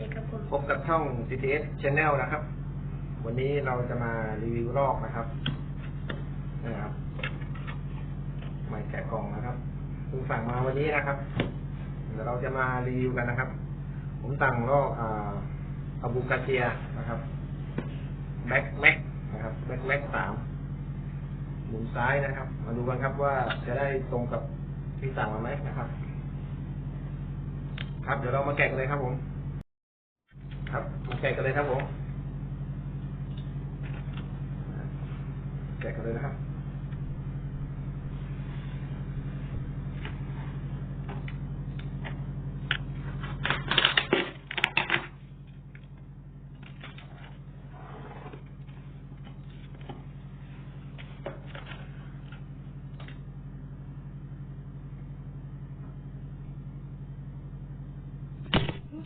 พบกับช่อง CTS Channel นะครับ วันนี้เราจะมารีวิวลอกนะครับนะครับใหม่แกะกล่องนะครับเพิ่งสั่งมาวันนี้นะครับ เดี๋ยวเราจะมารีวิวกันนะครับ ผมสั่งลอกอ่าอาบูกาเซียนะครับแบ็คแม็กนะครับแบ็คแม็กสามหมุนซ้ายนะครับ มาดูกันครับว่าจะได้ตรงกับที่สั่งมาไหมนะครับ ครับ เดี๋ยวเรามาแกะกันเลยครับผม ครับมาแกะกันเลยครับผมแกะกันเลยนะครับ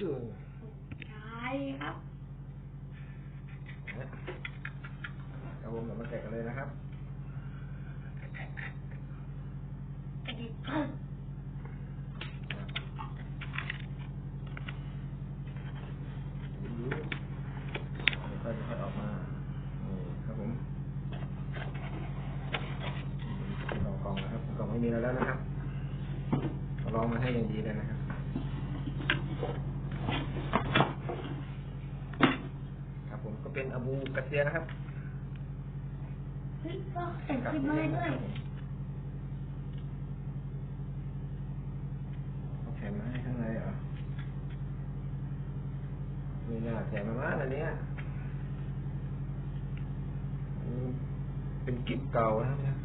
ดู ใช่ครับ ครับผมเดี๋ยวมาแกะกันเลยนะครับ กระดิ่งพุ่ง เดี๋ยวก็จะค่อยออกมานี่ครับผมลองกล่องนะครับกล่องไม่มีอะไรแล้วนะครับเอาลองมาให้อย่างดีเลยนะครับ ครับผมก็เป็น อาบูกาเซียนะครับเฮ้ยก็เห็นขึ้นมาให้ด้วยเอาแถมมาให้ข้างในเหรอมีหน้าแถมมาบ้างอันเนี้ยอันนี้เป็นกิบเก่านะครับเนี่ย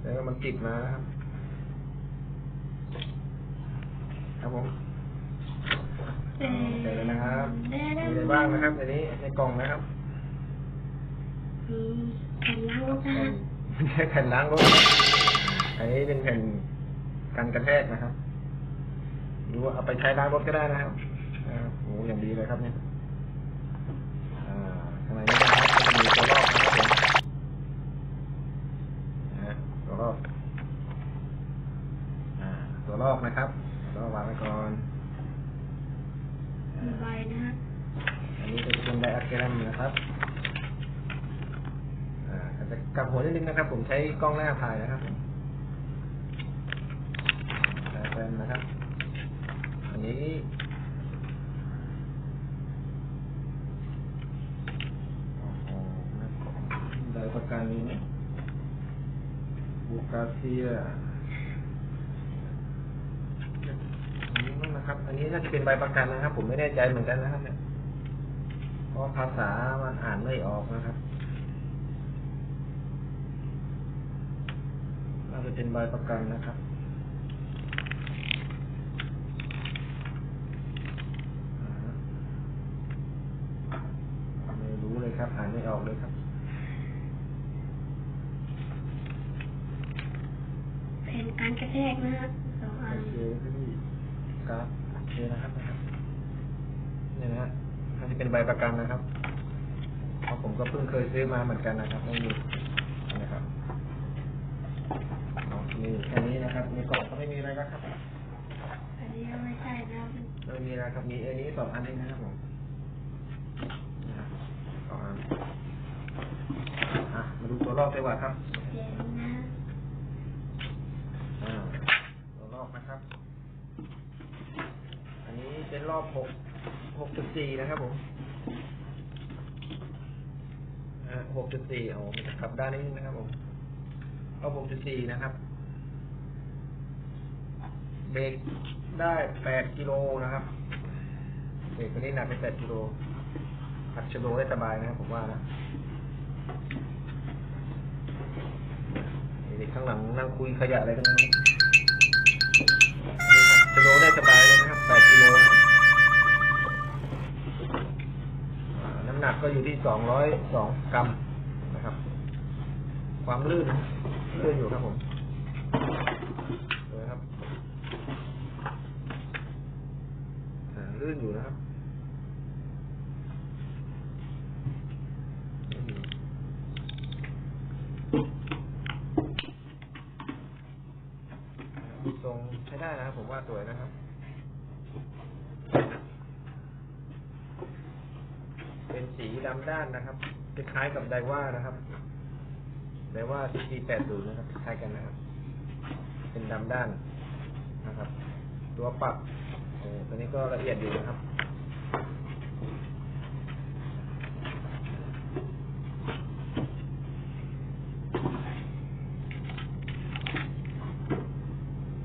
แล้วก็มันกิบมานะครับ ครับผมเอ่เจอแล้วนะครับแน่มีอะไร บ้างนะครับอันนี้ในกล่องนะครับมีแผ่นล้างรถนะฮะไม่ใช่แผ่นล้างรถอันนี้เป็นแผ่นกันกระแทกนะครับหรือว่าเอาไปใช้ล้างรถก็ได้นะครับอ่าโอ้อย่างดีเลยครับเนี่ยอ่าข้างในนี้นะครับก็จะมีตัวรอบนะครับผมนะฮะตัวรอบอ่าตัวรอบนะครับตัวรอบวางไว้ก่อน มีใบนะฮะ อันนี้ก็จะเป็นไดอะแกรม นะครับอ่าจจะกลับหัวนิดนึงนะครับ ผมใช้กล้องหน้าถ่ายนะครับผมไดอะแกรมนะครับอันนี้โอ้โหได้ประกันนี้นะบูกาเซียอันนี้นะครับ อันนี้น่าจะเป็นใบประกันนะครับ ผมไม่แน่ใจเหมือนกันนะครับเนี่ย เพราะภาษามันอ่านไม่ออกนะครับน่าจะเป็นใบประกันนะครับอ่าฮะไม่รู้เลยครับ อ่านไม่ออกเลยครับ แผ่นการกระแทกนะฮะสองอั โอน เคพี่ครับโอเคนะครับนะครับเนี่ยนะฮะน่าจะเป็นใบประกันนะครับ เพราะผมก็เพิ่งเคยซื้อมาเหมือน กันนะครับไม่มีนะครับเนาะมีแค่นี้นะครับ มีกล่องก็ไม่มีอะไรแล้วครับอันนี้ก็ไม่ใช่นะครับไม่มีอะไรครับมีอันนี้สองอันเองนะครับผมนะครับสองอันอะมาดูตัวรอบดีกว่าครับเย็นนะอ่าตัวรอบนะครับ อันนี้เป็นรอบหกหกจุดสี่นะครับผม หกจุดสี่โอ้มันจะกลับด้านนิดนึงนะครับผมรอบหกจุดสี่นะครับเบรกได้แปดกิโลนะครับเบรกตัวนี้หนักไปแปดกิโลอัดชโลได้สบายนะครับผมว่านะเด็กข้างหลังนั่งคุยขยะอะไรกันไม่รู้อันนี้อัดชโลได้สบายเลยนะครับแปดกิโล หนักก็อยู่ที่สองร้อยสองกรัมนะครับ ความลื่นลื่นอยู่ครับผมนะครับลื่นอยู่นะครับทรงใช้ได้นะครับผมว่าสวยนะครับำด้านนะครับคล้ายๆกับไดว่านะครับไดว่า CP80 นะครับคล้ายกันนะครับ เป็นดำด้านนะครับ ตัวปรับโอ้ตัวนี้ก็ละเอียดอยู่นะครับ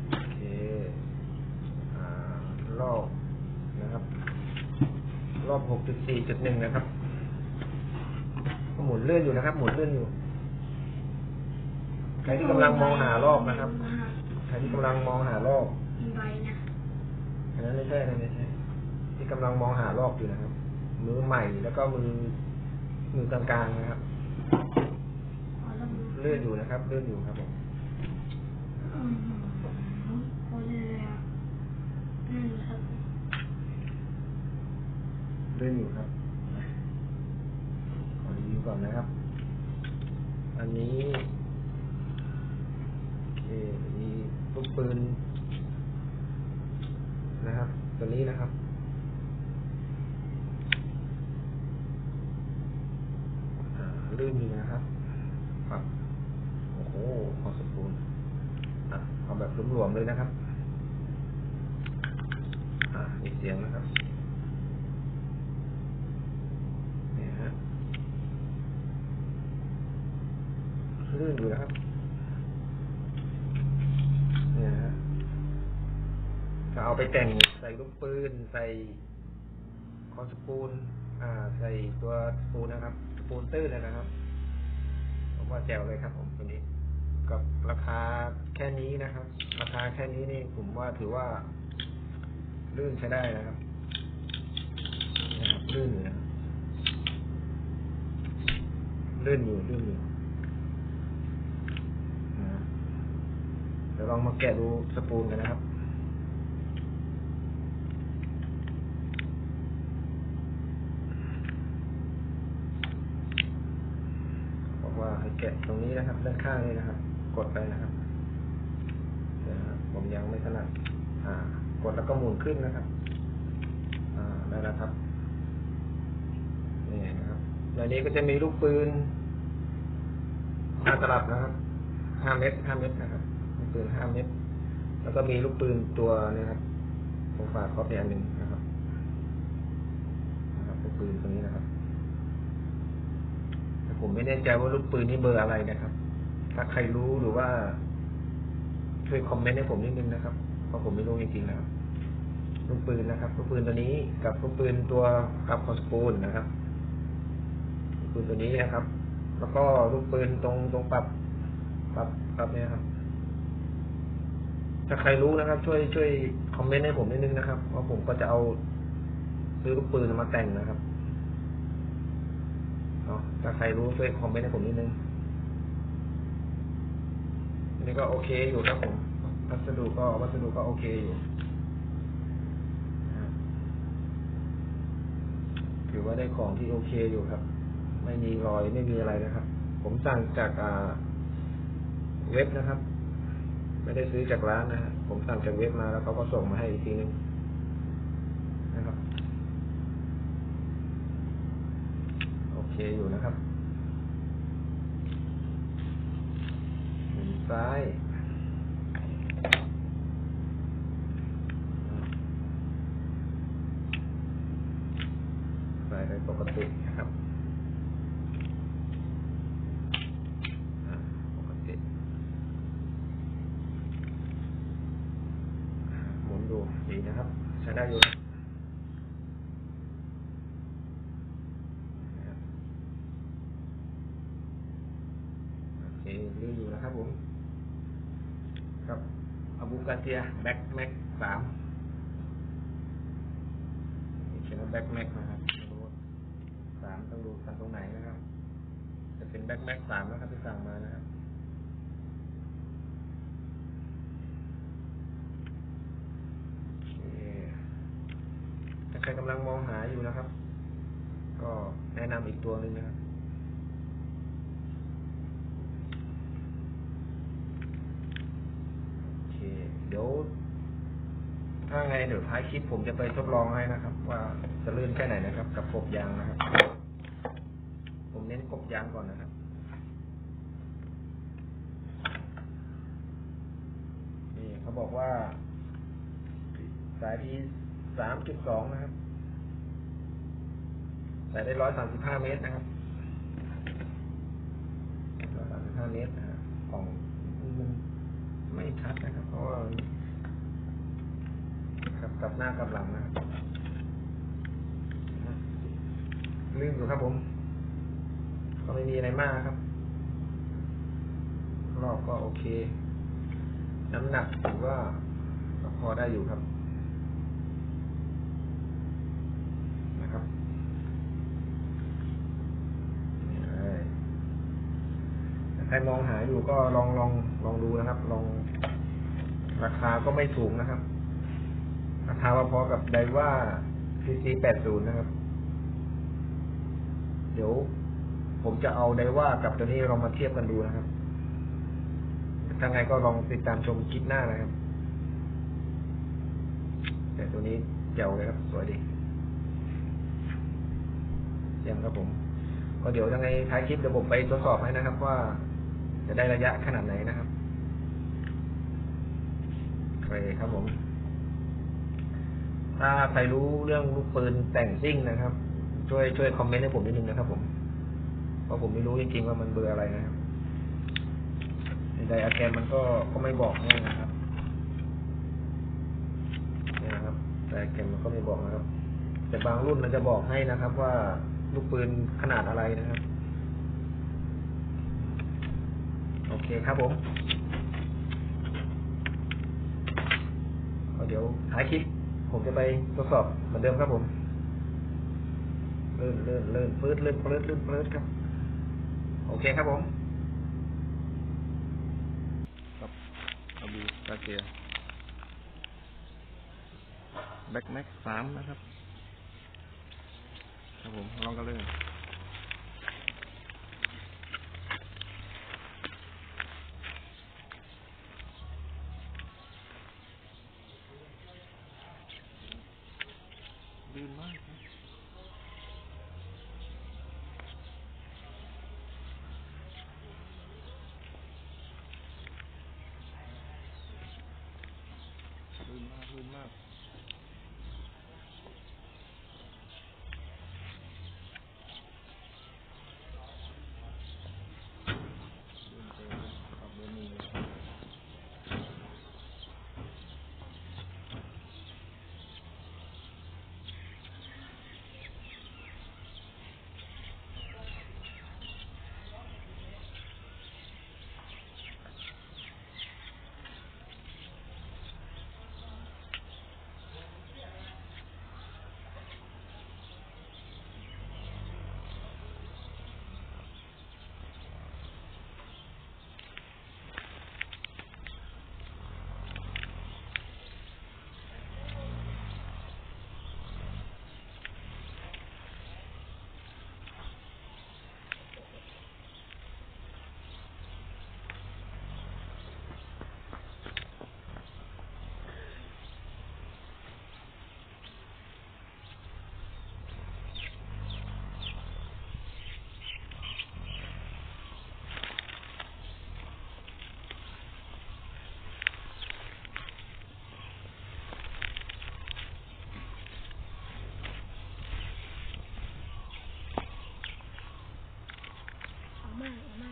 โอเคอ่ารอบนะครับ รอบหกจุดสี่จุดหนึ่งนะครับ เลื่อนอยู่นะครับ หมุนเลื่อนอยู่ ใครที่กำลังมองหารอบนะครับ ใครที่กำลังมองหารอบใบนะอันนั้นไม่ใช่อันนั้นไม่ใช่ที่กำลังมองหารอบอยู่นะครับ มือใหม่แล้วก็มือมือกลางๆนะครับขอลองดูเลื่อนอยู่นะครับ เลื่อนอยู่ครับผมอืมโคตรเลยอะอืมครับเลื่อนอยู่ครับขอรีวิว ก่อนนะครับ อันนี้มีลูกปืนนะครับ ตัวนี้นะครับอ่าลื่นอยู่นะครับปรับโอ้โหพอสมควรอะเอาแบบหลวมๆเลยนะครับ อ่ามีเสียงนะครับ เนี่ยฮะ ลื่นอยู่นะครับ เนี่ยฮะถ้าเอาไปแต่งใส่ลูกปืน ใส่คอนสปูลอ่า ใส่ตัวสปูลนะครับสปูลตื้นเลยนะครับผมว่าแจ๋วเลยครับ ผมตัวนี้ กับราคาแค่นี้นะครับ ราคาแค่นี้นี่ผมว่าถือว่าลื่นใช้ได้นะครับนะครับลื่นอยู่นะครับลื่นอยู่ลื่นอยู่นะเดี๋ยวลองมาแกะดูสปูนกันนะครับบอกว่าให้แกะตรงนี้นะครับ ด้านข้างนี้นะครับ กดไปนะครับเดี๋ยวครับผมยังไม่ถนัดอ่ากดแล้วก็หมุนขึ้นนะครับ อ่าได้แล้วครับนี่นะครับในนี้ก็จะมีลูกปืนห้าตลับนะครับห้าเม็ดห้าเม็ดนะครับ ปืนห้าเม็ดแล้วก็มีลูกปืนตัวเนะครับผมฝากครอบไปอันหนึ่งนะครับนะครับลูกปืนตัวนี้นะครับแต่ผมไม่แน่ใจว่าลูกปืนนี่เบอร์อะไรนะครับ ถ้าใครรู้หรือว่า ช่วยคอมเมนต์ให้ผมนิดนึงนะครับเพราะผมไม่รู้จริงๆนะครับลูกปืนนะครับลูกปืนตัวนี้กับลูกปืนตัวกับคอสปูนนะครับลูกปืนตัวนี้นะครับ แล้วก็ลูกปืนตรงตรงปรับปรับปรับเนี่ยครับ ถ้าใครรู้นะครับ ช่วยช่วยคอมเมนต์ให้ผมนิดนึงนะครับเพราะผมก็จะเอาซื้อลูกปืนมาแต่งนะครับเนาะถ้าใครรู้ช่วยคอมเมนต์ให้ผมนิดนึงอันนี้ก็โอเคอยู่ครับผมวัสดุก็วัสดุก็โอเคอยู่ถือว่าได้ของที่โอเคอยู่ครับ ไม่มีรอยไม่มีอะไรนะครับ ผมสั่งจากอ่าเว็บนะครับ ไม่ได้ซื้อจากร้านนะฮะผมสั่งจากเว็บมาแล้วเขาก็ส่งมาให้อีกทีนึงนะครับ โอเคอยู่นะครับซ้ายใส่ไปปกตินะครับอ่าปกติอ่าหมุนดูดีนะครับ ใช้ ได้อยู่นะครับโอเคลื่นอยู่นะครับผม ครับอาบูกาเซียแบ็กแม็กสามเขียนว่าแบ็กแม็กนะครับสามต้องดูกันตรงไหนนะครับ จะเป็นแบ็กแม็กสามนะครับที่สั่งมานะครับ โอเคถ้าใครกำลังมองหาอยู่นะครับ ก็แนะนำอีกตัวหนึ่งนะครับโอเคเดี๋ยว ถ้าไงเดี๋ยวท้ายคลิปผมจะไปทดลองให้นะครับ ว่าจะลื่นแค่ไหนนะครับ กับกบยางนะครับ ผมเน้นกบยางก่อนนะครับนี่เขาบอกว่าสายที่สามจุดสองนะครับ ใส่ได้ร้อยสามสิบห้าเมตรนะครับร้อยสามสิบห้าเมตรนะครับของมันไม่ชัดนะครับ เพราะว่ากับกับหน้ากับหลังนะครับลื่นอยู่ครับผม ก็ไม่มีอะไรมากครับ รอบก็โอเค น้ำหนักถือว่าพอได้อยู่ครับนี่เลยถ้า ใครมองหาอยู่ก็ลองลองลองดูนะครับ ลอง ราคาก็ไม่สูงนะครับ ราคาพอๆกับไดว่า PC 80 นะครับ เดี๋ยว ผมจะเอาไดว่ากับตัวนี้เรามาเทียบกันดูนะครับถ้าไงก็ลองติดตามชมคลิปหน้านะครับ แต่ตัวนี้เจ๋วเลยครับ สวยดีเยี่ยมครับผม ก็เดี๋ยวยังไงท้ายคลิปเดี๋ยวผมไปทดสอบให้นะครับว่า จะได้ระยะขนาดไหนนะครับโอเคครับผม ถ้าใครรู้เรื่องลูกปืนแต่งซิ่งนะครับ ช่วยช่วยคอมเมนต์ให้ผมนิดนึงนะครับผม เพราะผมไม่รู้จริงๆว่ามันเบอร์อะไรนะครับในไดอะแกรมมันก็ก็ไม่บอกให้นะครับนี่นะครับไดอะแกรมมันก็ไม่บอกนะครับ แต่บางรุ่นมันจะบอกให้นะครับ ว่าลูกปืนขนาดอะไรนะครับ โอ เคครับผมเดี๋ยวท้ายคลิป ผมจะไปทดสอบเหมือนเดิมครับผมเลื่อนเลื่อนเลื่อนปื๊ดเลื่อนปื๊ดเลื่อนปื๊ดครับ โอเคครับผมครับอาบูกาเซียแบ็กแม็กสามนะครับ ครับผมลองกันเลย เอามากเอาม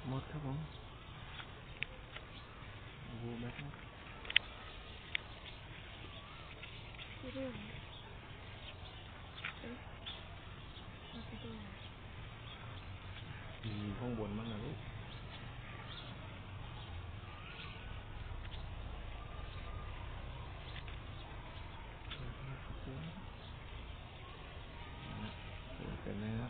เกือบหมดครับผมโอ้โหแม็กนะไปดูไหนเอ๊ะเราไปดูไหนมีข้างบนมั้งนะลูกเสร็จแล้ว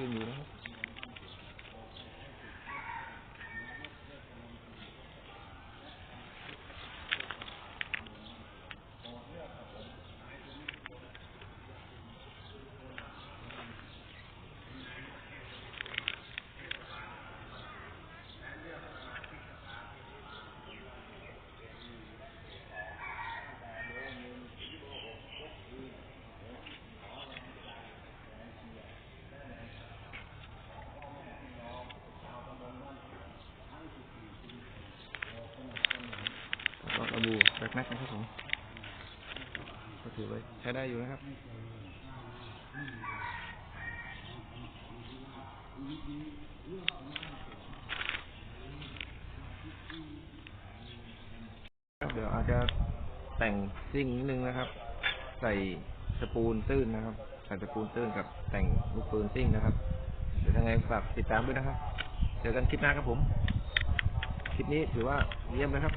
ลื่ กระบูแบ็คแม็กนะครับผมก็ถือไว้ใช้ได้อยู่นะครับครับเดี๋ยวอาจจะแต่งซิ่งนิดนึงนะครับ ใส่สปูนตื้นนะครับ ใส่สปูนตื้นกับแต่งลูกปืนซิ่งนะครับ เดี๋ยวยังไงฝากติดตามด้วยนะครับ เจอกันคลิปหน้าครับผม คลิปนี้ถือว่าเยี่ยมนะครับ